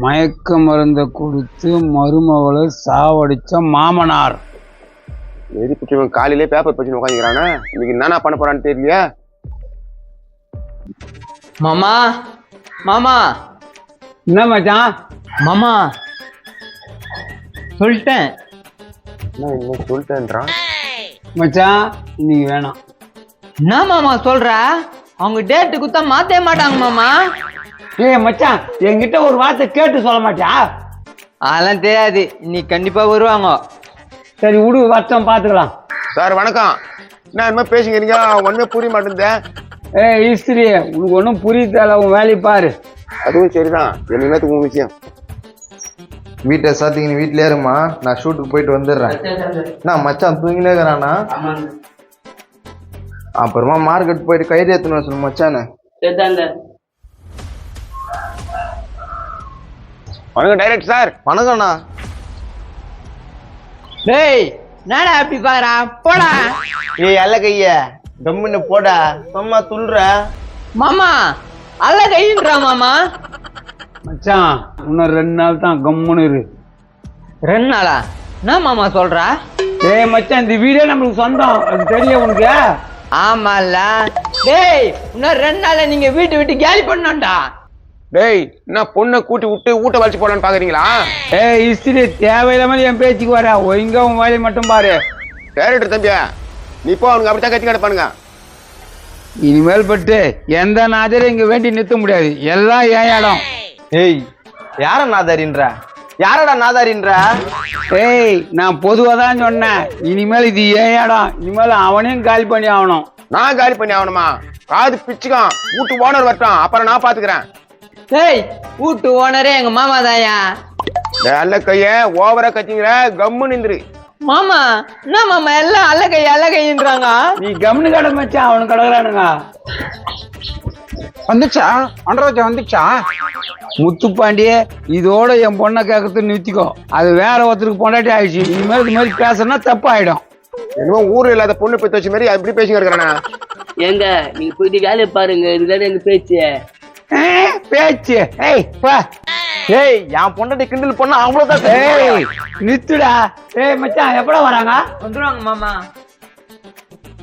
மயக்க மருந்தை கொடுத்து மருமகளை சாவடிச்ச மாமனார். எது பிடிச்சவன் காலையிலே பேப்பர் படிச்சு உட்காந்துக்கிறானே இன்னைக்கு என்னண்ணா பண்ண போறான்னு தெரியலையா. மாமா மாமா. என்ன மச்சான்? மாமா. சொல்லிட்டேன். என்ன இன்னும் சொல்லிட்டேன்றான்? மச்சான் இன்னைக்கு வேணாம். என்ன மாமா சொல்ற? அவங்க டேட்டு குத்தா மாத்தே மாட்டாங்க மாமா. ஏய் மச்சான் என்கிட்ட ஒரு வார்த்தை கேட்டு சொல்ல மாட்டியா? அதெல்லாம் தெரியாது. இன்னைக்கு கண்டிப்பா வருவாங்க. சரி விடு வருஷம் பார்த்துக்கலாம் சார் வணக்கம். என்ன என்ன பேசிக்கிறீங்க? ஒண்ணுமே புரிய மாட்டேங்குதே. ஏய் ஈஸ்திரி உனக்கு ஒன்றும் புரியுதால உன் வேலையை பாரு. அதுவும் சரிதான். என்னத்துக்கு உங்க விஷயம்? வீட்டை சாத்திக்கின்னு வீட்லயே இருமா? நான் ஷூட்டுக்கு போயிட்டு வந்துடுறேன். நான் மச்சான் தூங்கினே இருக்கிறானா? அப்புறமா மார்க்கெட் போயிட்டு கயிறு ஏற்றணும் சொல்லு மச்சானே. வணக்கம் டைரக்ட் சார் வணக்கம்ண்ணா. டேய் என்னடா அப்படி பாக்குறா? போடா. ஏய் அல்ல கைய. கம்முன்னு போடா. சும்மா துள்ளுற. மாமா அல்ல கைன்றா மாமா? மச்சான் இன்னும் ரெண்டு நாள் தான் கம்முன்னு இரு. ரெண்டு நாளா? என்ன மாமா சொல்ற? ஏய் மச்சான் இந்த வீடே நம்மளுக்கு சொந்தம். அது தெரியும் உனக்கு? ஆமால டேய் இன்னும் ரெண்டு நாள்ல நீங்க வீட்டு விட்டு கேலி பண்ணோம்டா டேய் என்ன பொண்ணை கூட்டி விட்டு ஊட்ட வலிச்சு போடலான்னு பாக்குறீங்களா? ஏய் இஸ்திரி தேவையில்லாம என் பேச்சுக்கு வர. ஒழுங்கா உன் வேலையை மட்டும் பாரு. டைரக்டர் தம்பியா. நீ போ அவனுக்கு அப்படித்தான் கத்தி கிடப்பானுங்க. இனிமேல் பட்டு எந்த நாதரும் இங்க வேண்டி நிறுத்த முடியாது. எல்லாம் ஏன் இடம்? ஏய் யார நாதாரின்ற? யாரடா நாதாரின்ற? ஏய் நான் பொதுவாக தான் சொன்னேன். இனிமேல் இது ஏன் இடம்? இனிமேல் அவனையும் காலி பண்ணி ஆகணும். நான் காலி பண்ணி ஆகணுமா? காது பிச்சுக்கான். வீட்டு ஓனர் வரட்டும். அப்புறம் நான் பாத்துக்கிறேன். டேய் வீட்டு ஓனரே எங்க மாமா தாயா? நல்ல கைய ஓவரா கத்திங்கிற கம்மு நிந்துரு மாமா என்ன மாமா எல்லாம் அல்ல கை அல்ல கைன்றாங்க நீ கம்னு கடை மச்சான் அவனுக்கு கிடக்குறானுங்க வந்துச்சா? அண்டராஜா வந்துச்சா? முத்துப்பாண்டியே இதோட என் பொண்ணை கேட்கறது நிறுத்திக்கோ. அது வேற ஒருத்தருக்கு பொண்டாட்டி ஆயிடுச்சு. இனிமேல் இது மாதிரி பேசுனா தப்பாயிடும். என்னமோ ஊர்ல இல்லாத பொண்ணு பெத்து வச்ச மாதிரி அப்படி பேசிங்க இருக்கிறானே ஏங்க நீங்க போயிட்டு வேலையை பாருங்க. இதுதானே எங்க பேச்சு? ஏய், பேச்சு. ஏய் பா ஏய் என் பொண்டாட்டி கிண்டல் பண்ண அவ்வளவுதான் ஏய் நிறுத்துடா ஏய் மச்சான் எப்படா வராங்க? வந்துருவாங்க மாமா.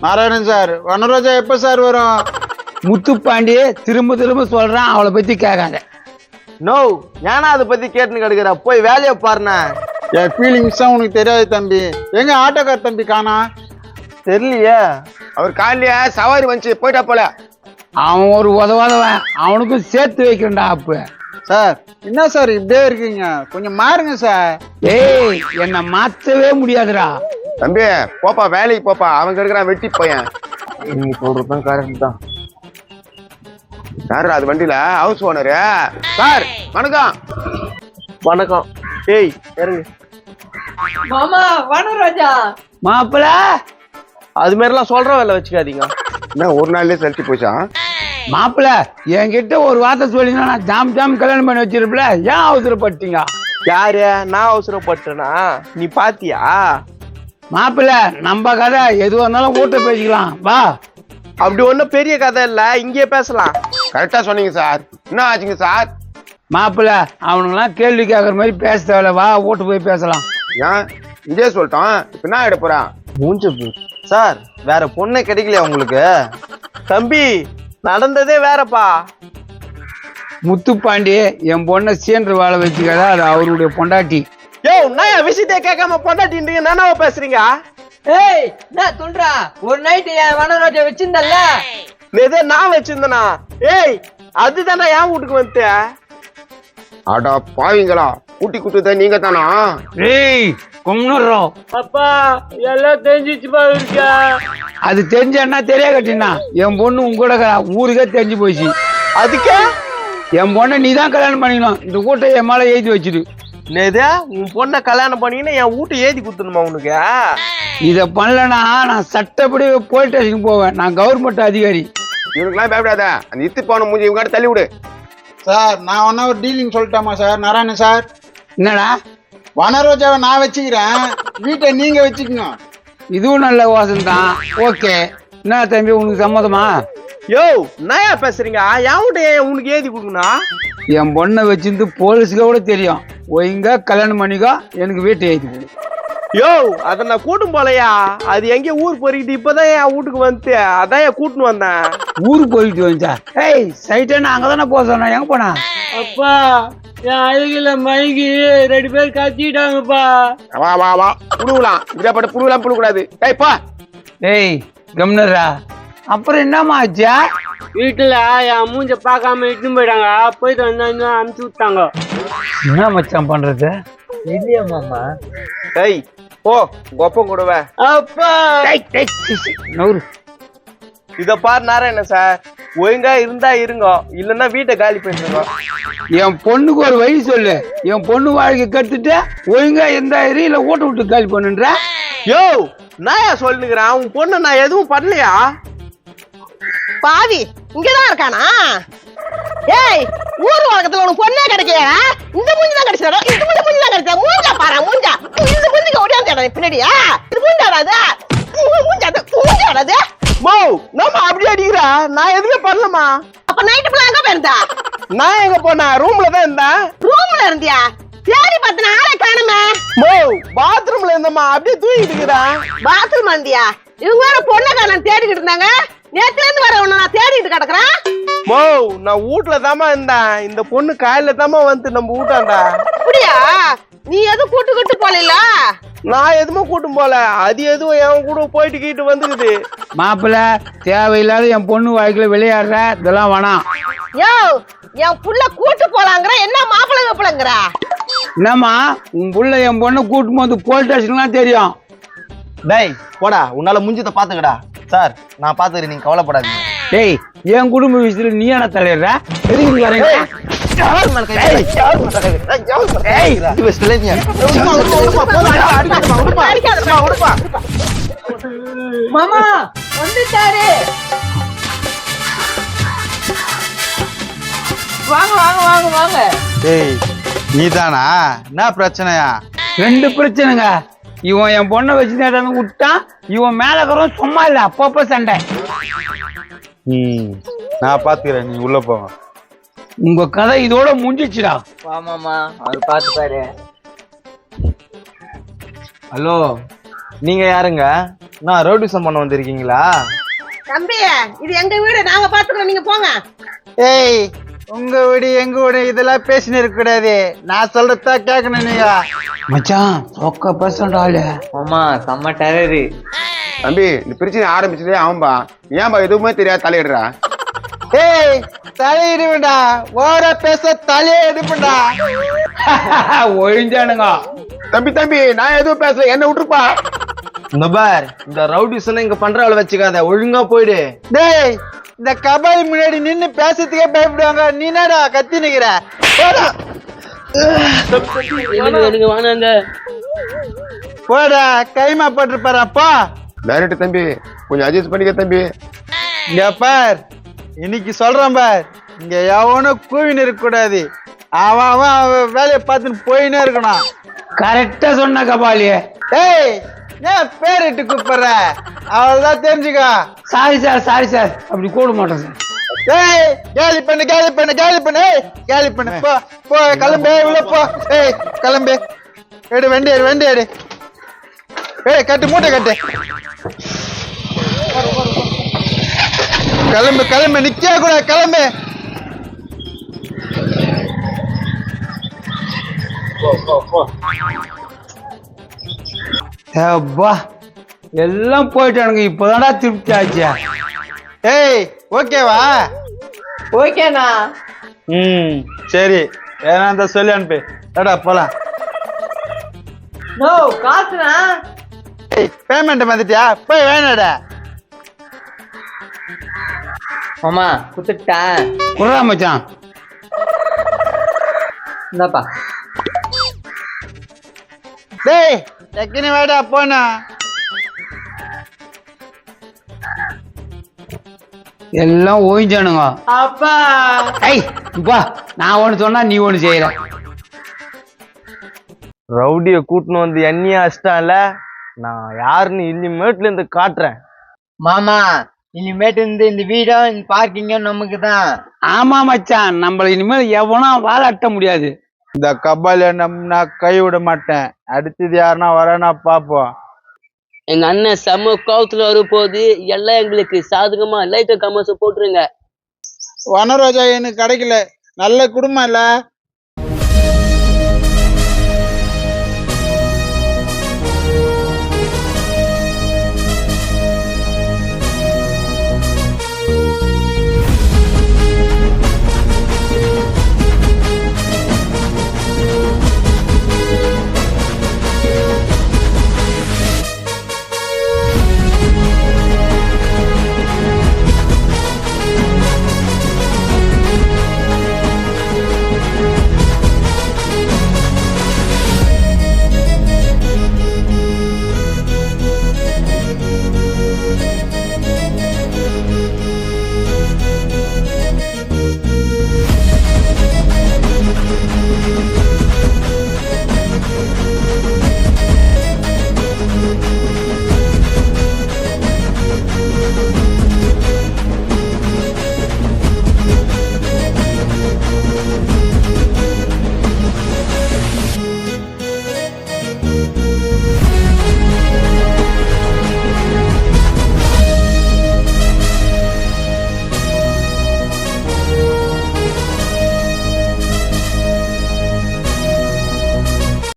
நாராயணன் சார் வனராஜா எப்ப சார் வரும்? முத்துப்பாண்டி திரும்ப திரும்ப சொல்றான் அவளை பத்தி கேட்காத. நோ ஏன்னா அதை பத்தி கேட்டுன்னு கிடக்குற. போய் வேலையை பாருண்ணா. என் ஃபீலிங்ஸ் தான் உனக்கு தெரியாது தம்பி. எங்க ஆட்டோக்கார் தம்பி காணா? தெரியலையே. அவர் காலையில சவாரி வந்துச்சு போயிட்டா போல. அவன் ஒரு உதவாதவன் அவனுக்கும் சேர்த்து வைக்கிறேன்டா அப்ப. சார். என்ன சார் இப்படியே இருக்கீங்க? கொஞ்சம் மாறுங்க சார். ஏய் என்னை மாத்தவே முடியாதுடா. தம்பி போப்பா வேலைக்கு போப்பா. அவங்க இருக்கிறான் வெட்டி பையன். நீங்க சொல்றதுதான் கரெக்ட் தான். யாரு அது வண்டியில? ஹவுஸ் ஓனரு சார் வணக்கம். வணக்கம். ஏய் இறங்கு மாமா வனராஜா மாப்பிள. அது மாதிரிலாம் சொல்ற வேலை வச்சுக்காதீங்க. என்ன ஒரு நாள்லயே செலுத்தி போச்சா? மாப்பிள என்கிட்ட ஒரு வார்த்தை சொல்லினா நான் ஜாம் ஜாம் கல்யாணம் பண்ணி வச்சிருப்பல ஏன் அவசரப்பட்டீங்க? யாரு? நான் அவசரப்பட்டேனா? நீ பாத்தியா? மாப்பிள நம்ம கதை எதுவாக இருந்தாலும் வீட்டை பேசிக்கலாம். வா. அப்படி ஒண்ணும் பெரிய கதை இல்ல. இங்கேயே பேசலாம். கரெக்டா சொன்னீங்க சார். என்ன ஆச்சுங்க சார்? மாப்பிள அவனுங்களாம் கேள்வி கேட்குற மாதிரி பேச தேவையில்ல. வா வீட்டு போய் பேசலாம். ஏன்? இதே சொல்லிட்டோம். இப்ப என்ன ஆயிட போறான் மூஞ்ச சார் வேற பொண்ணே கிடைக்கலையா உங்களுக்கு? தம்பி நடந்ததே வேறப்பா. முத்துப்பாண்டி என் பொண்ணை சீன்ற வாழ வச்சுக்காத அது அவருடைய பொண்டாட்டி. யோ நான் என் விஷயத்தை கேட்காம பொண்டாட்டின்றீங்க நானாவ பேசுறீங்க? ஏய் என்ன சொல்றா ஒரு நைட்டு என் வனராஜா வச்சிருந்தல்ல? எதே நான் வச்சிருந்தனா? ஏய் அதுதானே என் வீட்டுக்கு வந்துட்டேன். அடா பாவிங்களா. கூட்டி குட்டுத நீங்க தானா ஏய் கொங்குறோம் அப்பா எல்லாம் தெரிஞ்சிச்சுப்பா இருக்கா அது தெரிஞ்சா தெரிய கட்டினா. என் பொண்ணு உங்க கூட இருக்கறா. ஊருக்கே தெரிஞ்சு போச்சு. அதுக்கே? என் பொண்ணை நீ தான் கல்யாணம் பண்ணிக்கணும். இந்த கூட்டை என் மேலே எழுதி வச்சிரு. நேதே உன் பொண்ணை கல்யாணம் பண்ணீங்கன்னா என் வீட்டை ஏத்தி குத்துணுமா உனக்கு? இதை பண்ணலனா நான் சட்டப்படி போலீஸ் ஸ்டேஷனுக்கு போவேன். நான் கவர்மெண்ட் அதிகாரி. இவனுக்குலாம் பயப்படாத. அந்த இத்து போன மூஞ்சி இவங்க தள்ளி விடு சார் நான் ஒன்னா ஒரு டீலிங் சொல்லட்டாமா சார்? நாராயணன் சார். என்னடா? வனரோஜாவை நான் வச்சுக்கிறேன். வீட்டை நீங்க வச்சுக்கணும். இதுவும் நல்ல வாசம் தான் ஓகே. என்ன தம்பி உனக்கு சம்மதமா? யோ என்னயா பேசுறீங்க? ஏன் உனக்கு ஏதி கொடுக்கணும் என் பொண்ணை வச்சிருந்து போலீஸுக்கு கூட தெரியும். ஒழுங்கா கல்யாணம் பண்ணிக்கோ எனக்கு வீட்டை ஏற்றி கொடு. யோ அத நான் கூட்டும் போலையா? அது எங்க ஊர் போறிக்கிட்டு இப்பதான் என் வீட்டுக்கு வந்து அதான் என் கூட்டின்னு வந்தேன். ஊருக்கு போயிட்டு வந்துச்சா ஏய் சைட்டே நான் அங்கே தானே போக சொன்னேன். எங்கே போனா? அப்பா என் அழகில மயங்கி ரெண்டு பேர் கத்திட்டாங்கப்பா. வா வா வா. புடுங்கலாம் இப்படியாப்பட்ட புடுங்கலாம் புடுங்கக்கூடாது ஏய் பா. ஏய் கம்னரா அப்புறம் என்னம்மா ஆச்சா? வீட்டுல என் மூஞ்ச பார்க்காம இட்டுன்னு போயிட்டாங்க. போயிட்டு வந்தாங்க அமுச்சு விட்டாங்க. என்ன மச்சான் பண்றது? இல்லையா மாமா. டேய் போ. கொப்பம் கொடுவ? அப்பா. டேய், டேய், நவுரு இத பாரு நாராயண சார். ஒழுங்கா இருந்தா இருங்க. இல்லன்னா வீட்டை காலி பண்ணிருங்க. என் பொண்ணுக்கு ஒரு வழி சொல்லு. என் பொண்ணு வாழ்க்கை கத்துட்டு ஒழுங்கா எந்த இரு இல்ல ஓட்ட விட்டு காலி பண்ணுன்ற. யோ நாயா சொல்லுங்கிறேன் உன் பொண்ணு நான் எதுவும் பண்ணலையா? பாவி இங்கதான் இருக்கானா? ஏய் ஊர் உலகத்துல உனக்கு பொண்ணே கிடைக்கலையா? இந்த மூஞ்சி தான் கிடைச்சா இந்த மூஞ்சி மூஞ்சி தான் கிடைச்சா மூஞ்சா பாரு மூஞ்சா. இந்த மூஞ்சிக்கு ஓடியாந்து பின்னாடியா? இது மூஞ்சாடாது மூஞ்சாது மூஞ்சாடாது மோ நம்ம அப்படி அடிக்கிறா? நான் எதுவுமே பண்ணலமா அப்ப நைட்டு ஃபுல்லா எங்க போயிருந்தா நான் எங்க போனேன் ரூம்ல தான் இருந்தேன். ரூம்ல இருந்தியா? சரி பத்து ஆளை காணுமே. மோ பாத்ரூம்ல இருந்தம்மா. அப்படியே தூங்கிட்டு இருக்கிறேன் பாத்ரூம் வந்தியா? இவங்க வேற பொண்ணை காணம் தேடிக்கிட்டு இருந்தாங்க. நேத்துல இருந்து வர உன்னை நான் தேடிட்டு கிடக்குறேன். மோ நான் வீட்ல தாமா இருந்தேன். இந்த பொண்ணு காலையில தாமா வந்து நம்ம வீட்டாண்டா. அப்படியா? நீ எதுவும் கூட்டு கூட்டு போல நான் எதுவுமே கூட்டும் போல. அது எதுவும் என் கூட போயிட்டு கீட்டு வந்துக்குது. மாப்பிள்ள தேவையில்லாத என் பொண்ணு வாழ்க்கையில விளையாடுற இதெல்லாம் வேணாம். யோ என் புள்ள கூட்டு போலாங்கிற என்ன மாப்பிள்ளை கப்பலங்கிற என்னம்மா உன் புள்ள என் பொண்ணை கூட்டும் போது போலீஸ் ஸ்டேஷன்லாம் தெரியும். டேய் போடா உன்னால முஞ்சித்த பாத்துக்கடா. சார் நான் பாத்துக்கிறேன் நீங்க கவலைப்படாதீங்க. டேய் என் குடும்ப விஷயத்துல நீ என்ன தலையிடுற? எதுக்கு நீ மாமா வந்துட்டாரு. வாங்க வாங்க வாங்க வாங்க. டேய் நீதானா? என்ன பிரச்சனையா? ரெண்டு பிரச்சனைங்க. இவன் என் பொண்ணை வச்சு விட்டான். இவன் மேல இருக்கிறவன் சும்மா இல்ல அப்பப்ப சண்டை. ம் நான் பாத்துக்கிறேன் நீ உள்ள போங்க. உங்க கதை இதோட முடிஞ்சிச்சுடா. வா மாமா அவர் பார்த்து பாரு. ஹலோ நீங்க யாருங்க? நான் ரோடிசம் பண்ண வந்திருக்கீங்களா? தம்பி இது எங்க வீடு? நாங்க பாத்துக்கிறோம் நீங்க போங்க. ஏய் உங்க வீடு எங்க வீடு இதெல்லாம் பேசினு இருக்க கூடாது. நான் சொல்றதா கேட்கணும் நீங்க. மச்சான் சொக்க பேசுறா ஆளு. மாமா செம்ம டெரரு தம்பி இந்த பிரச்சனை ஆரம்பிச்சதே அவன்பா ஏன்பா எதுவுமே தெரியாது தலையிடுறா? ஏய் தலையிடுவேண்டா ஓர பேச தலையே எடுப்பேன்டா ஒழிஞ்சானுங்க தம்பி தம்பி நான் எதுவும் பேசல என்ன விட்டுருப்பா இந்த பார் இந்த ரவுடிசம் இங்க பண்றவள வச்சுக்காத ஒழுங்கா போயிடு டேய் இந்த கபாலி முன்னாடி நின்னு பேசுறதுக்கே பயப்படுவாங்க நீ என்னடா கத்தி நிக்கிற போடா போடா கைமா போட்டுருப்பாரு அப்பா டைரக்ட் தம்பி கொஞ்சம் அட்ஜஸ்ட் பண்ணிக்க தம்பி இங்க பார் இன்னைக்கு சொல்றேன் பார். இங்க எவனும் கூவின்னு இருக்க கூடாது. அவன் அவன் அவன் வேலையை பார்த்துன்னு போயினே இருக்கணும். கரெக்டா சொன்ன கபாலி ஏய் ஏன் பேரிட்டு கூப்பிடுற? அவள்தான் தெரிஞ்சுக்கோ. சாரி சார் சாரி சார் அப்படி கூட மாட்டோம் சார் ஏய் கேலி பண்ணு கேலி பண்ணு கேலி பண்ணு. ஏய், கேலி பண்ணு. போ போ கிளம்பு. உள்ள போ. ஏய் கிளம்பு. எடு வண்டி எடு வண்டி எடு. ஏய் கட்டு மூட்டை கட்டு. கிளம்பு கிளம்பு நிக்க கூட கிளம்பு. அப்பா எல்லாம் போயிட்டானுங்க இப்பதான்டா திருப்தி ஆச்சு. ஏய் ஓகேவா? ஓகேண்ணா. ம் சரி. ஏன்னா அந்த சொல்லி அனுப்பு. ஏடா போலாம். நோ காசுண்ணா. பேமெண்ட் வந்துட்டியா? போய் வேணாடா மாமா குத்துட்டேன். குர்ரா மச்சான். இந்தாப்பா. டேய் டக்குனு வாடா போனா எல்லாம் ஓய்ஞ்சானுங்க. அப்பா. ஐய் இப்பா நான் ஒண்ணு சொன்னா நீ ஒண்ணு செய்யற. ரவுடிய கூட்டின்னு வந்து எண்ணியா அஷ்டால நான் யாருன்னு இனிமேட்ல இருந்து காட்டுறேன். மாமா இனிமேட்டு இந்த இந்த வீடும் இந்த பார்க்கிங்கும் நமக்கு தான் ஆமா மச்சான். நம்மள இனிமேல் எவனும் வாழாட்ட முடியாது. இந்த கபாலிய நம் நான் கை விட மாட்டேன். அடுத்தது யாருன்னா வரேன்னா பாப்போம் எங்க அண்ணன் செம்ம கோவத்துல வரும்போது எல்லாம் எங்களுக்கு சாதகமா லைக்க கமர்ஸ் போட்டுருங்க. வனரோஜா எனக்கு கிடைக்கல. நல்ல குடும்பம் இல்ல